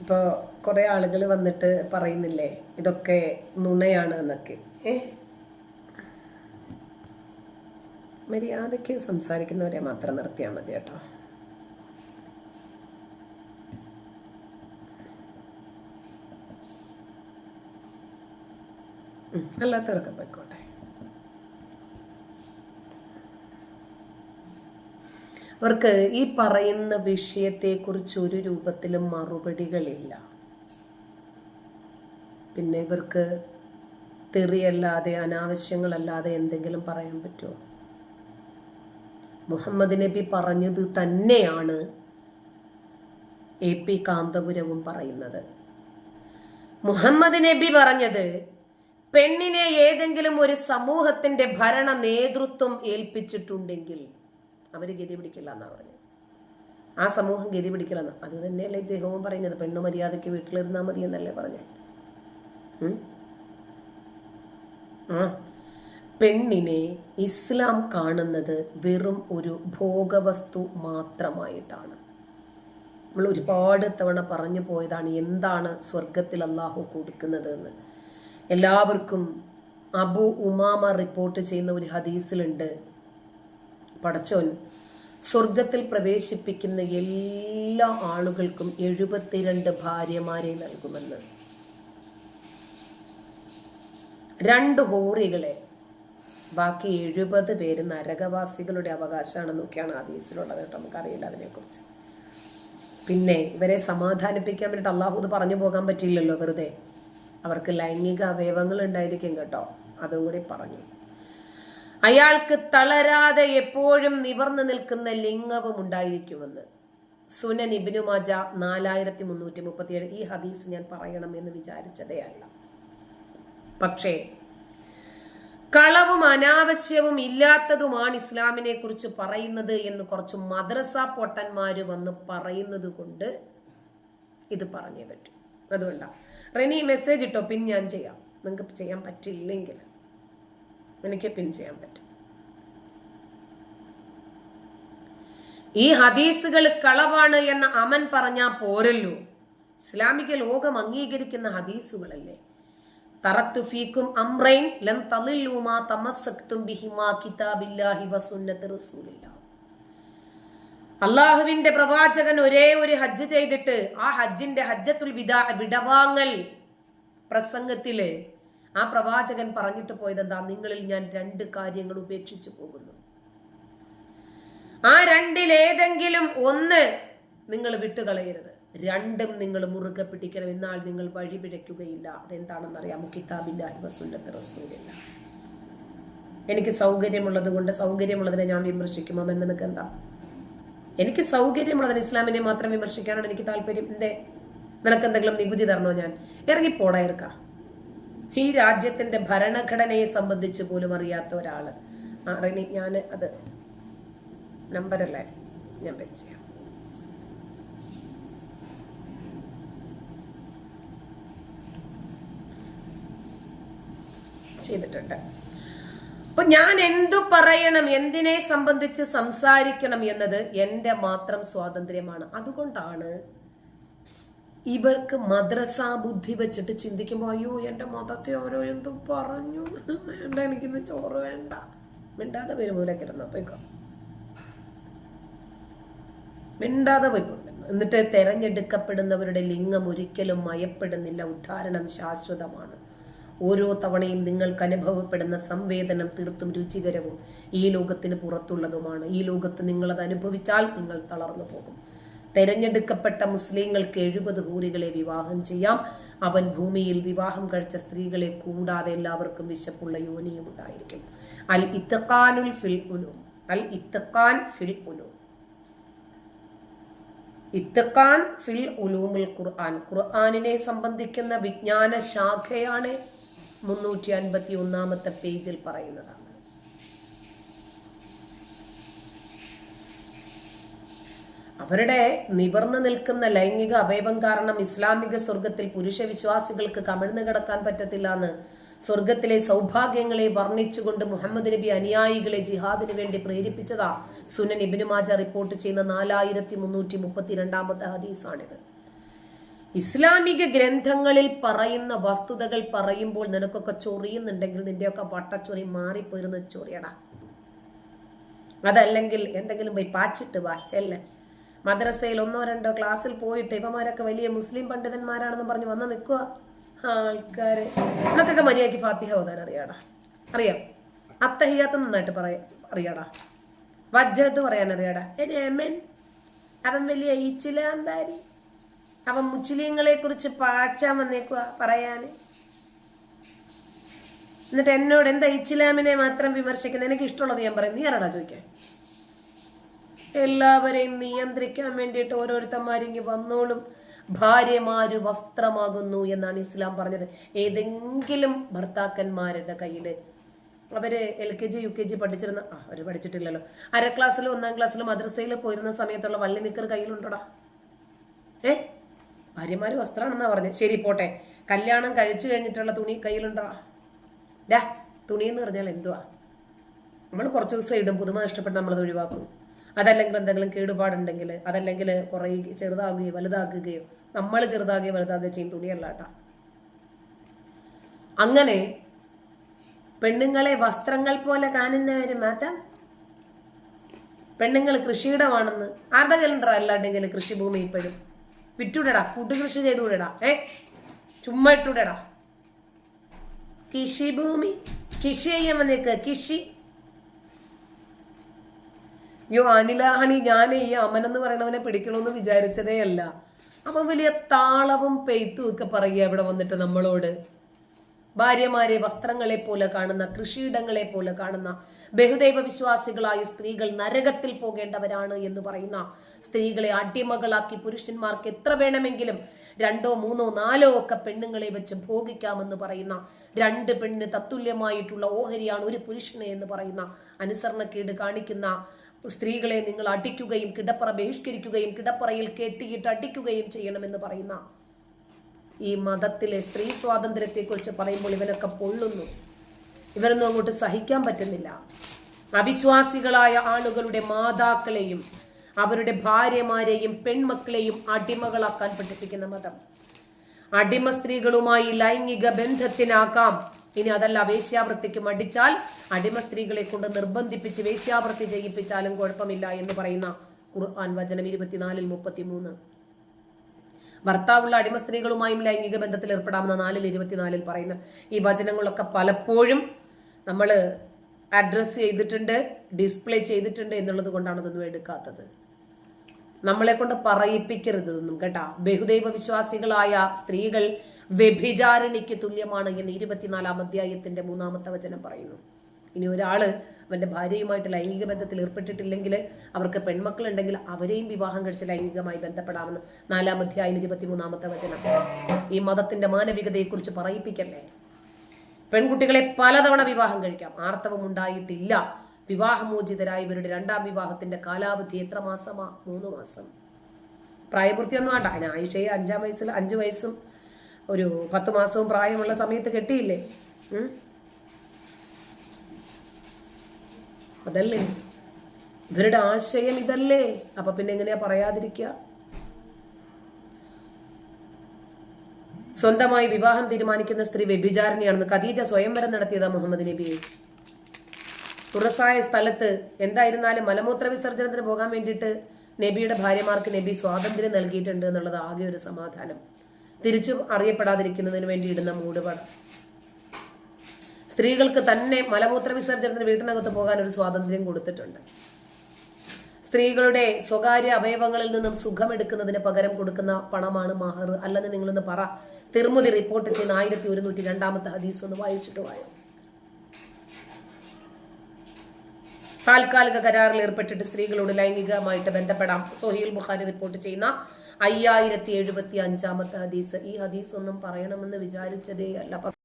ഇപ്പോൾ കുറേ ആളുകൾ വന്നിട്ട് പറയുന്നില്ലേ ഇതൊക്കെ നുണയാണ് എന്നൊക്കെ. ഏ? മര്യാദയ്ക്ക് സംസാരിക്കുന്നവരെ മാത്രം നിർത്തിയാൽ മതി കേട്ടോ. അല്ലാത്തവരൊക്കെ പോയിക്കോട്ടെ. അവർക്ക് ഈ പറയുന്ന വിഷയത്തെക്കുറിച്ച് ഒരു രൂപത്തിലും മറുപടികളില്ല. പിന്നെ ഇവർക്ക് തെറിയല്ലാതെ അനാവശ്യങ്ങളല്ലാതെ എന്തെങ്കിലും പറയാൻ പറ്റുമോ? മുഹമ്മദ് നബി പറഞ്ഞത് തന്നെയാണ് എ പി കാന്തപുരവും പറയുന്നത്. മുഹമ്മദ് നബി പറഞ്ഞത് പെണ്ണിനെ ഏതെങ്കിലും ഒരു സമൂഹത്തിന്റെ ഭരണ നേതൃത്വം ഏൽപ്പിച്ചിട്ടുണ്ടെങ്കിൽ അവർ ഗതി പിടിക്കില്ല എന്നാണ് പറഞ്ഞത്. ആ സമൂഹം ഗതി പിടിക്കില്ലെന്ന്. അത് തന്നെയല്ലേ ഇദ്ദേഹവും പറയുന്നത്. പെണ്ണു മര്യാദയ്ക്ക് വീട്ടിലിരുന്നാൽ മതി എന്നല്ലേ പറഞ്ഞത് പെണ്ണിനെ ഇസ്ലാം കാണുന്നത് വെറും ഒരു ഭോഗവസ്തു മാത്രമായിട്ടാണ്. നമ്മൾ ഒരുപാട് തവണ പറഞ്ഞു പോയതാണ് എന്താണ് സ്വർഗത്തിൽ അള്ളാഹു കൊടുക്കുന്നത് എന്ന് എല്ലാവർക്കും അബു ഉമാമ റിപ്പോർട്ട് ചെയ്യുന്ന ഒരു ഹദീസിലുണ്ട്. പടച്ചോൻ സ്വർഗത്തിൽ പ്രവേശിപ്പിക്കുന്ന എല്ലാ ആളുകൾക്കും എഴുപത്തിരണ്ട് ഭാര്യമാരെ നൽകുമെന്ന്. രണ്ട് ഹോറികളെ. ബാക്കി എഴുപത് പേര് നരകവാസികളുടെ അവകാശമാണെന്നൊക്കെയാണ് ഹദീസിലുള്ളത് കേട്ടോ നമുക്കറിയില്ല അതിനെക്കുറിച്ച്. പിന്നെ ഇവരെ സമാധാനിപ്പിക്കാൻ വേണ്ടിയിട്ട് അള്ളാഹു ഇത് പറഞ്ഞു പോകാൻ പറ്റില്ലല്ലോ വെറുതെ. അവർക്ക് ലൈംഗിക അവയവങ്ങൾ ഉണ്ടായിരിക്കും കേട്ടോ അതും കൂടി പറഞ്ഞു. അയാൾക്ക് തളരാതെ എപ്പോഴും നിവർന്നു നിൽക്കുന്ന ലിംഗവും ഉണ്ടായിരിക്കുമെന്ന്. സുനൻ ഇബിനു മാജ നാലായിരത്തി മുന്നൂറ്റി മുപ്പത്തിയേഴ് ഈ ഹദീസ് ഞാൻ പറയണം എന്ന് വിചാരിച്ചതേ അല്ല പക്ഷേ കളവും അനാവശ്യവും ഇല്ലാത്തതുമാണ് ഇസ്ലാമിനെ കുറിച്ച് പറയുന്നത് എന്ന് കുറച്ച് മദ്രസ പൊട്ടന്മാര് വന്ന് പറയുന്നത് കൊണ്ട് ഇത് പറഞ്ഞേ പറ്റും. അതുകൊണ്ടാണ് റെനി മെസ്സേജ് ഇട്ടോ? പിൻ ഞാൻ ചെയ്യാം. നിങ്ങൾക്ക് ചെയ്യാൻ പറ്റില്ലെങ്കിൽ. എനിക്ക് പിൻ പറ്റും. ഈ ഹദീസുകൾ കളവാണ് എന്ന അമൻ പറഞ്ഞാൽ പോരല്ലോ. ഇസ്ലാമിക ലോകം അംഗീകരിക്കുന്ന ഹദീസുകളല്ലേ? തറത്തു ഫീക്കും അംറൈൻ ലൻ തളില്ലു മാ തമസ്സക്തും ബിഹിമാ കിതാബില്ലാഹി വസുന്നത്തു റസൂലില്ല അള്ളാഹുവിന്റെ പ്രവാചകൻ ഒരേ ഒരു ഹജ്ജ് ചെയ്തിട്ട് ആ ഹജ്ജിന്റെ ഹജ്ജത്തുൽ വിദാ വിടവാങ്ങൽ പ്രസംഗത്തിൽ ആ പ്രവാചകൻ പറഞ്ഞിട്ട് പോയത് എന്താ നിങ്ങളിൽ ഞാൻ രണ്ട് കാര്യങ്ങൾ ഉപേക്ഷിച്ചു പോകുന്നു. ആ രണ്ടിലേതെങ്കിലും ഒന്ന് നിങ്ങൾ വിട്ടുകളയരുത്. രണ്ടും നിങ്ങൾ മുറുകെ പിടിക്കണം. എന്നാൽ നിങ്ങൾ വഴിപിഴയ്ക്കുകയില്ല അതെന്താണെന്ന് അറിയാം കിതാബില്ലാഹി അഹിമസുന്നത്ത് റസൂലില്ല. എനിക്ക് സൗകര്യമുള്ളത് കൊണ്ട് സൗകര്യമുള്ളതിനെ ഞാൻ വിമർശിക്കുമോ? എന്ന് നിനക്ക് എന്താ? എനിക്ക് സൗകര്യമുള്ളതിന് ഇസ്ലാമിനെ മാത്രം വിമർശിക്കാനാണ് എനിക്ക് താല്പര്യം. എന്തേ? നിനക്ക് എന്തെങ്കിലും നികുതി തരണോ ഞാൻ? ഇറങ്ങിപ്പോടാ ഇറക്ക. ഈ രാജ്യത്തിന്റെ ഭരണഘടനയെ സംബന്ധിച്ച് പോലും അറിയാത്ത ഒരാൾ. ആ റിനി ഞാൻ അത് നമ്പറല്ലേ ഞാൻ വെച്ച ചെയ്തിട്ടുണ്ട്. അപ്പൊ ഞാൻ എന്തു പറയണം എന്തിനെ സംബന്ധിച്ച് സംസാരിക്കണം എന്നത് എന്റെ മാത്രം സ്വാതന്ത്ര്യമാണ്. അതുകൊണ്ടാണ് ഇവർക്ക് മദ്രസാ ബുദ്ധി വെച്ചിട്ട് ചിന്തിക്കുമ്പോൾ അയ്യോ എന്റെ മതത്തെ ഓരോ എന്തും പറഞ്ഞു. വേണ്ട എനിക്കിന്ന് ചോറ് വേണ്ട. മിണ്ടാതെ വരുമൂലക്കിരുന്നോ പോയിക്കോ. മിണ്ടാതെ പോയിക്കൊണ്ട് എന്നിട്ട് തെരഞ്ഞെടുക്കപ്പെടുന്നവരുടെ ലിംഗം ഒരിക്കലും മയപ്പെടുന്നില്ല. ഉദ്ധാരണം ശാശ്വതമാണ്. ഓരോ തവണയും നിങ്ങൾക്ക് അനുഭവപ്പെടുന്ന സംവേദനം തീർത്തും രുചികരവും ഈ ലോകത്തിന് പുറത്തുള്ളതുമാണ്. ഈ ലോകത്ത് നിങ്ങളത് അനുഭവിച്ചാൽ നിങ്ങൾ തളർന്നു പോകും. തെരഞ്ഞെടുക്കപ്പെട്ട മുസ്ലിങ്ങൾക്ക് എഴുപത് ഹൂറികളെ വിവാഹം ചെയ്യാം. അവൻ ഭൂമിയിൽ വിവാഹം കഴിച്ച സ്ത്രീകളെ കൂടാതെ എല്ലാവർക്കും വിശപ്പുള്ള യോനിയും ഉണ്ടായിരിക്കും. അൽ ഇത്തഖാനുൽ ഫിൽ ഉലൂം. അൽ ഇത്തഖാൻ ഫിൽ ഉലൂം. ഇത്തഖാൻ ഫിൽ ഉലൂമുൽ ഖുർആൻ. ഖുർആനിനെ സംബന്ധിക്കുന്ന വിജ്ഞാന ശാഖയാണ് മുന്നൂറ്റി അൻപത്തി ഒന്നാമത്തെ പേജിൽ പറയുന്നതാണ് അവരുടെ നിവർന്നു നിൽക്കുന്ന ലൈംഗിക അവയവം കാരണം ഇസ്ലാമിക സ്വർഗത്തിൽ പുരുഷ വിശ്വാസികൾക്ക് കമിഴ്ന്നു കിടക്കാൻ പറ്റത്തില്ല എന്ന് സ്വർഗത്തിലെ സൗഭാഗ്യങ്ങളെ വർണിച്ചുകൊണ്ട് മുഹമ്മദ് നബി അനുയായികളെ ജിഹാദിന് വേണ്ടി പ്രേരിപ്പിച്ചതാ സുനൻ ഇബിന് മാജ റിപ്പോർട്ട് ചെയ്യുന്ന നാലായിരത്തി മുന്നൂറ്റി മുപ്പത്തി രണ്ടാമത്തെ ഹദീസാണിത്. ഇസ്ലാമിക ഗ്രന്ഥങ്ങളിൽ പറയുന്ന വസ്തുതകൾ പറയുമ്പോൾ നിനക്കൊക്കെ ചൊറിയുന്നുണ്ടെങ്കിൽ നിന്റെയൊക്കെ വട്ടച്ചൊറി മാറിപ്പോയിരുന്ന ചൊറിയടാ. അതല്ലെങ്കിൽ എന്തെങ്കിലും പോയി പാച്ചിട്ട് വാച്ചല്ലേ മദ്രസയിൽ ഒന്നോ രണ്ടോ ക്ലാസ്സിൽ പോയിട്ട് ഇവമാരൊക്കെ വലിയ മുസ്ലിം പണ്ഡിതന്മാരാണെന്ന് പറഞ്ഞ് വന്ന് നിൽക്കുക ആൾക്കാര്. എന്നൊക്കെ മര്യാദയ്ക്ക് ഫാത്തിഹ ഓതാൻ അറിയാടാ. അറിയാം. അത്തഹിയാത്ത് നന്നായിട്ട് പറയാ അറിയാടാ. വജ്ജത്ത് പറയാൻ അറിയാടാ. എമൻ അവൻ വലിയ ഈച്ചിലാന്താരി. അവൻ മുസ്ലിങ്ങളെ കുറിച്ച് പാച്ചാൻ വന്നേക്കുക പറയാന്. എന്നിട്ട് എന്നോട് എന്താ ഇച്ചിലാമിനെ മാത്രം വിമർശിക്കുന്നത് എനിക്ക് ഇഷ്ടമുള്ളത് ഞാൻ പറയും. നീ ആരാടാ ചോദിക്കാൻ എല്ലാവരെയും നിയന്ത്രിക്കാൻ വേണ്ടിയിട്ട് ഓരോരുത്തന്മാരിങ്ങി വന്നോളും. ഭാര്യമാര് വസ്ത്രമാകുന്നു എന്നാണ് ഇസ്ലാം പറഞ്ഞത്. ഏതെങ്കിലും ഭർത്താക്കന്മാരുടെ കയ്യിൽ. അവർ L K G U K G പഠിച്ചിരുന്ന ആ അവർ പഠിച്ചിട്ടില്ലല്ലോ. അര ക്ലാസ്സിലും ഒന്നാം ക്ലാസ്സിലും മദ്രസയിൽ പോയിരുന്ന സമയത്തുള്ള വള്ളി നിക്കർ കയ്യിലുണ്ടോടാ? ഏ? ഭാര്യമാര് വസ്ത്രമാണെന്നാ പറഞ്ഞത്. ശരി പോട്ടെ. കല്യാണം കഴിച്ചു കഴിഞ്ഞിട്ടുള്ള തുണി കയ്യിലുണ്ടോ? ഡാ തുണി എന്ന് പറഞ്ഞാൽ എന്തുവാ? നമ്മൾ കുറച്ച് ദിവസം ഇടും. പുതുമ ഇഷ്ടപ്പെട്ട് നമ്മളത് ഒഴിവാക്കും. അതല്ലെങ്കിൽ എന്തെങ്കിലും കേടുപാടുണ്ടെങ്കിൽ അതല്ലെങ്കിൽ കുറേ ചെറുതാകുകയോ വലുതാക്കുകയോ നമ്മൾ ചെറുതാകുകയോ വലുതാകുകയോ ചെയ്യും തുണിയല്ല കേട്ടാ. അങ്ങനെ പെണ്ണുങ്ങളെ വസ്ത്രങ്ങൾ പോലെ കാണുന്നവര് മാത്രം പെണ്ണുങ്ങൾ കൃഷിയിടമാണെന്ന് ആരുടെ കലണ്ടർ അല്ലാണ്ടെങ്കിൽ കൃഷിഭൂമി ഇപ്പോഴും വിറ്റൂടടാ കൂട്ടുകൃഷി ചെയ്തുവിടടാ ഏ ചുമ്മാ ഇട്ടുവിടടാ കൃഷിഭൂമി കിഷി ചെയ്യാൻ വന്നേക്ക്. കൃഷി യോ അനിലാഹണി ഞാൻ ഈ അമൻ എന്ന് പറയണവനെ പിടിക്കണമെന്ന് വിചാരിച്ചതേ അല്ല. അവൻ വലിയ താളവും പെയ്ത്തും ഒക്കെ പറയുക ഇവിടെ വന്നിട്ട് നമ്മളോട്. ഭാര്യമാരെ വസ്ത്രങ്ങളെ പോലെ കാണുന്ന കൃഷിയിടങ്ങളെ പോലെ കാണുന്ന ബഹുദൈവ വിശ്വാസികളായ സ്ത്രീകൾ നരകത്തിൽ പോകേണ്ടവരാണ് എന്ന് പറയുന്ന സ്ത്രീകളെ അടിമകളാക്കി പുരുഷന്മാർക്ക് എത്ര വേണമെങ്കിലും രണ്ടോ മൂന്നോ നാലോ ഒക്കെ പെണ്ണുങ്ങളെ വെച്ച് ഭോഗിക്കാമെന്ന് പറയുന്ന രണ്ട് പെണ്ണിന് തത്തുല്യമായിട്ടുള്ള ഓഹരിയാണ് ഒരു പുരുഷനെ എന്ന് പറയുന്ന അനുസരണക്കേട് കാണിക്കുന്ന സ്ത്രീകളെ നിങ്ങൾ അടിക്കുകയും കിടപ്പറ ബഹിഷ്കരിക്കുകയും കിടപ്പറയിൽ കെട്ടിയിട്ട് അടിക്കുകയും ചെയ്യണമെന്ന് പറയുന്ന ഈ മതത്തിലെ സ്ത്രീ സ്വാതന്ത്ര്യത്തെക്കുറിച്ച് പറയുമ്പോൾ ഇവനൊക്കെ പൊള്ളുന്നു. ഇവരൊന്നും അങ്ങോട്ട് സഹിക്കാൻ പറ്റുന്നില്ല. അവിശ്വാസികളായ ആളുകളുടെ മാതാക്കളെയും അവരുടെ ഭാര്യമാരെയും പെൺമക്കളെയും അടിമകളാക്കാൻ പഠിപ്പിക്കുന്ന മതം. അടിമ സ്ത്രീകളുമായി ലൈംഗിക ബന്ധത്തിനാക്കാം ഇനി അതല്ല വേശ്യാവൃത്തിക്ക് മടിച്ചാൽ അടിമ സ്ത്രീകളെ കൊണ്ട് നിർബന്ധിപ്പിച്ച് വേശ്യാവൃത്തി ചെയ്യിപ്പിച്ചാലും കുഴപ്പമില്ല എന്ന് പറയുന്ന ഖുർആൻ വചനം ഇരുപത്തിനാലിൽ മുപ്പത്തിമൂന്ന്. ഭർത്താവുള്ള അടിമ സ്ത്രീകളുമായും ലൈംഗിക ബന്ധത്തിൽ ഏർപ്പെടാമെന്ന നാലിൽ ഇരുപത്തിനാലിൽ പറയുന്ന. ഈ വചനങ്ങളൊക്കെ പലപ്പോഴും നമ്മൾ അഡ്രസ്സ് ചെയ്തിട്ടുണ്ട് ഡിസ്പ്ലേ ചെയ്തിട്ടുണ്ട് എന്നുള്ളത് കൊണ്ടാണ് ഇതൊന്നും എടുക്കാത്തത്. നമ്മളെ കൊണ്ട് പറയിപ്പിക്കരുത് ഇതൊന്നും കേട്ടാ? ബഹുദൈവ വിശ്വാസികളായ സ്ത്രീകൾ വ്യഭിചാരിണിക്ക് തുല്യമാണ് എന്ന് ഇരുപത്തിനാലാം അധ്യായത്തിന്റെ മൂന്നാമത്തെ വചനം പറയുന്നു. ഇനി ഒരാൾ അവന്റെ ഭാര്യയുമായിട്ട് ലൈംഗിക ബന്ധത്തിൽ ഏർപ്പെട്ടിട്ടില്ലെങ്കിൽ അവർക്ക് പെൺമക്കളുണ്ടെങ്കിൽ അവരെയും വിവാഹം കഴിച്ച് ലൈംഗികമായി ബന്ധപ്പെടാമെന്ന് നാലാം അധ്യായം ഇരുപത്തിമൂന്നാമത്തെ വചനം. ഈ മതത്തിന്റെ മാനവികതയെക്കുറിച്ച് പറയിപ്പിക്കല്ലേ? പെൺകുട്ടികളെ പലതവണ വിവാഹം കഴിക്കാം. ആർത്തവം ഉണ്ടായിട്ടില്ല. വിവാഹമോചിതരായ ഇവരുടെ രണ്ടാം വിവാഹത്തിന്റെ കാലാവധി എത്ര മാസമാ? മൂന്ന് മാസം. പ്രായപൂർത്തിയൊന്നും വേണ്ട അതിന് ആയിഷയെ അഞ്ചാം വയസ്സിൽ അഞ്ചു വയസ്സും ഒരു പത്ത് മാസവും പ്രായമുള്ള സമയത്ത് കെട്ടിയില്ലേ? അതല്ലേ? ഇവരുടെ ആശയം ഇതല്ലേ? അപ്പൊ പിന്നെ എങ്ങനെയാ പറയാതിരിക്കുക? സ്വന്തമായി വിവാഹം തീരുമാനിക്കുന്ന സ്ത്രീ വ്യഭിചാരിണിയാണെന്ന് ഖദീജ സ്വയംവരം നടത്തിയതാ മുഹമ്മദ് നബിയെ തുറസായ സ്ഥലത്ത് എന്തായിരുന്നാലും മലമൂത്ര വിസർജനത്തിന് പോകാൻ വേണ്ടിയിട്ട് നബിയുടെ ഭാര്യമാർക്ക് നബി സ്വാതന്ത്ര്യം നൽകിയിട്ടുണ്ട് എന്നുള്ളത് ആകെ ഒരു സമാധാനം. തിരിച്ചു അറിയപ്പെടാതിരിക്കുന്നതിന് വേണ്ടി ഇടുന്ന മൂടുപടം. സ്ത്രീകൾക്ക് തന്നെ മലമൂത്ര വിസർജനത്തിന് വീട്ടിനകത്ത് പോകാൻ ഒരു സ്വാതന്ത്ര്യം കൊടുത്തിട്ടുണ്ട്. സ്ത്രീകളുടെ സ്വകാര്യ അവയവങ്ങളിൽ നിന്നും സുഖമെടുക്കുന്നതിന് പകരം കൊടുക്കുന്ന പണമാണ് മഹർ. അല്ലെന്ന് നിങ്ങളൊന്ന് പറ. തിർമുതി റിപ്പോർട്ട് ചെയ്യുന്ന ആയിരത്തി ഒരുന്നൂറ്റി രണ്ടാമത്തെ ഹദീസ് ഒന്ന് വായിച്ചിട്ട് വായോ? താൽക്കാലിക കരാറിൽ ഏർപ്പെട്ടിട്ട് സ്ത്രീകളോട് ലൈംഗികമായിട്ട് ബന്ധപ്പെടാം. സൊഹീൽ ബുഖാരി റിപ്പോർട്ട് ചെയ്യുന്ന അയ്യായിരത്തി എഴുപത്തി അഞ്ചാമത്തെ ഹദീസ്. ഈ ഹദീസ് ഒന്നും പറയണമെന്ന് വിചാരിച്ചതേ അല്ല